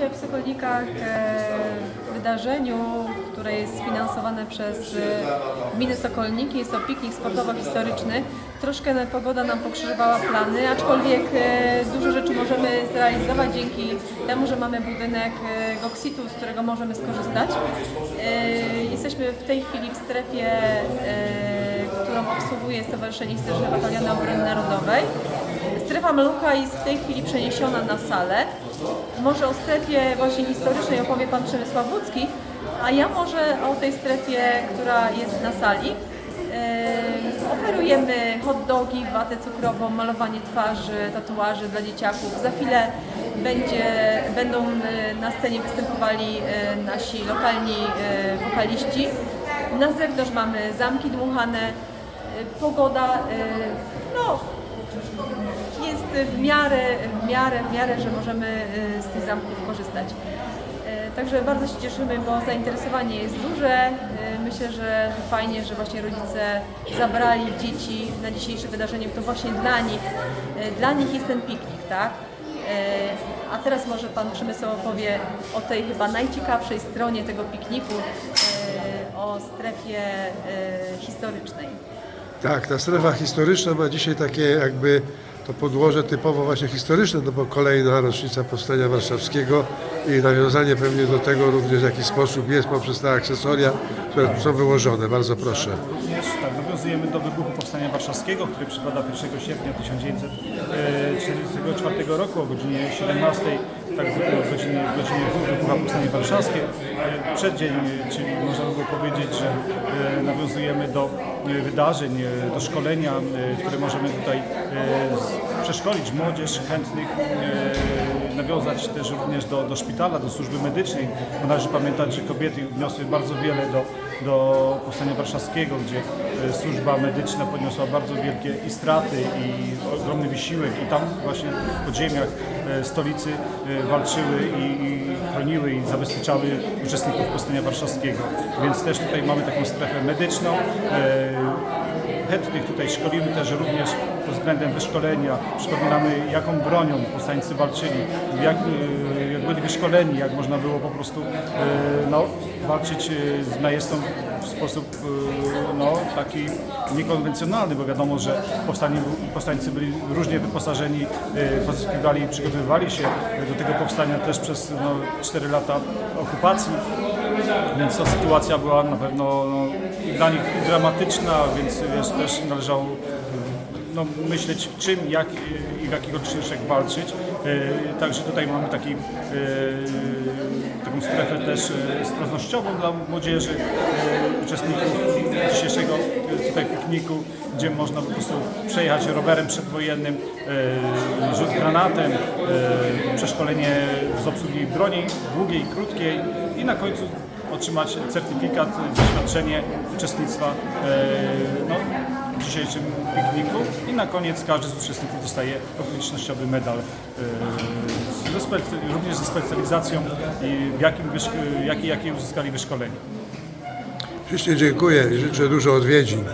dzisiaj w Sokolnikach e, wydarzeniu, które jest sfinansowane przez e, gminę Sokolniki. Jest to piknik sportowo-historyczny. Troszkę pogoda nam pokrzyżowała plany, aczkolwiek e, dużo rzeczy możemy zrealizować dzięki temu, że mamy budynek Goxitu, z którego możemy skorzystać. Jesteśmy w tej chwili w strefie, którą obsługuje Stowarzyszenie Historyczne Bataliony Obrony Narodowej. Strefa malucha jest w tej chwili przeniesiona na salę. Może o strefie właśnie historycznej opowie Pan Przemysław Łódzki, a ja może o tej strefie, która jest na sali. Oferujemy hot dogi, watę cukrową, malowanie twarzy, tatuaży dla dzieciaków. Za chwilę będzie, będą e, na scenie występowali e, nasi lokalni e, wokaliści. Na zewnątrz mamy zamki dmuchane, pogoda, no jest w miarę, w miarę, w miarę, że możemy y, z tych zamków korzystać. Y, Także bardzo się cieszymy, bo zainteresowanie jest duże. Y, Myślę, że fajnie, że właśnie rodzice zabrali dzieci na dzisiejsze wydarzenie, to właśnie dla nich, dla nich jest ten piknik, tak? A teraz może Pan Przemysł opowie o tej chyba najciekawszej stronie tego pikniku, o strefie historycznej. Tak, ta strefa historyczna ma dzisiaj takie jakby to podłoże typowo właśnie historyczne, no bo kolejna rocznica Powstania Warszawskiego i nawiązanie pewnie do tego również w jaki sposób jest poprzez te akcesoria, które są wyłożone. Bardzo proszę. Również tak, nawiązujemy do wybuchu Powstania Warszawskiego, który przypada 1 sierpnia 1944 roku o godzinie 17, tak zwykle o godzinie, godzinie 2 wybucha Powstanie Warszawskie. Przeddzień, czyli można by było powiedzieć, że e, nawiązujemy do e, wydarzeń, e, do szkolenia, które możemy tutaj przeszkolić młodzież chętnych, e, nawiązać też również do, do szpitala, do służby medycznej, bo należy pamiętać, że kobiety wniosły bardzo wiele do, do Powstania Warszawskiego, gdzie e, służba medyczna poniosła bardzo wielkie i straty i ogromny wysiłek i tam właśnie w podziemiach e, stolicy walczyły i, i chroniły i zabezpieczały uczestników Powstania Warszawskiego. Więc też tutaj mamy taką strefę medyczną. E, chętnych tutaj szkolimy też również pod względem wyszkolenia. Przypominamy, jaką bronią powstańcy walczyli, jak, e, jak byli wyszkoleni, jak można było po prostu e, no, walczyć e, z najeźdźcą w sposób no, taki niekonwencjonalny, bo wiadomo, że powstańcy byli różnie wyposażeni, pozyskiwali i przygotowywali się do tego powstania też przez no, 4 lata okupacji. Więc ta sytuacja była na pewno no, dla nich dramatyczna, więc wiesz, też należało no, myśleć czym, jak i w jakich okolicznościach walczyć. E, Także tutaj mamy taki, e, taką strefę też e, sprawnościową dla młodzieży, e, uczestników dzisiejszego e, tutaj pikniku, gdzie można po prostu przejechać rowerem przedwojennym, e, rzut granatem, e, przeszkolenie z obsługi broni długiej, krótkiej i na końcu otrzymać certyfikat, doświadczenie uczestnictwa e, no, w dzisiejszym pikniku i na koniec każdy z uczestników dostaje okolicznościowy medal e, spe, również ze specjalizacją i w jakie, jakie uzyskali wyszkolenie. Ślicznie dziękuję i życzę dużo odwiedzin.